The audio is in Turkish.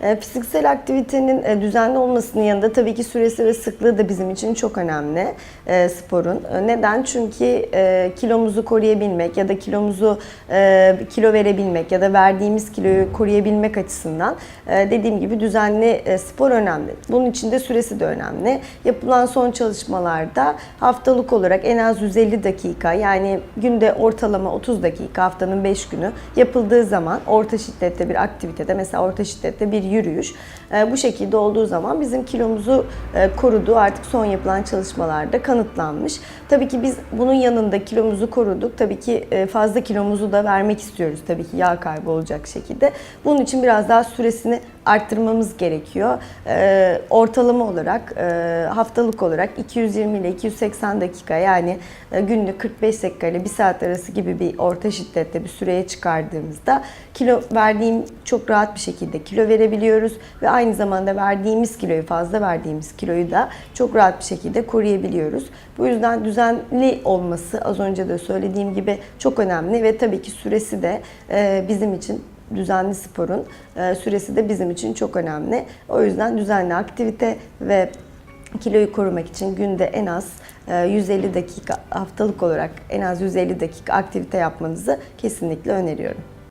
E, Fiziksel aktivitenin e, düzenli olmasının yanında tabii ki süresi ve sıklığı da bizim için çok önemli e, sporun. Neden? Çünkü kilomuzu koruyabilmek ya da kilomuzu kilo verebilmek ya da verdiğimiz kiloyu koruyabilmek açısından dediğim gibi düzenli spor önemli. Bunun için de süresi de önemli. Yapılan son çalışmalarda haftalık olarak en az 150 dakika yani günde ortalama 30 dakika haftanın 5 günü yapıldığı zaman orta şiddette bir aktivitede mesela orta şiddette bir yürüyüş e, bu şekilde olduğu zaman bizim kilomuzu e, koruduğu artık son yapılan çalışmalarda kanıtlanmış. Tabii ki biz bunun yanında kilomuzu koruduk. Tabii ki e, fazla kilomuzu da vermek istiyoruz tabii ki yağ kaybı olacak şekilde. Bunun için biraz daha süresini arttırmamız gerekiyor. E, ortalama olarak e, haftalık olarak 220 ile 280 dakika yani e, günlük 45 dakika ile 1 saat arası gibi bir orta şiddette bir süreye çıkardığımızda kilo verdiğim çok rahat bir şekilde kilo verebiliyoruz ve aynı zamanda verdiğimiz kiloyu fazla verdiğimiz kiloyu da çok rahat bir şekilde koruyabiliyoruz. Bu yüzden düzenli olması az önce de söylediğim gibi çok önemli ve tabii ki süresi de e, bizim için düzenli sporun e, süresi de bizim için çok önemli. O yüzden düzenli aktivite ve kiloyu korumak için günde en az e, 150 dakika haftalık olarak en az 150 dakika aktivite yapmanızı kesinlikle öneriyorum.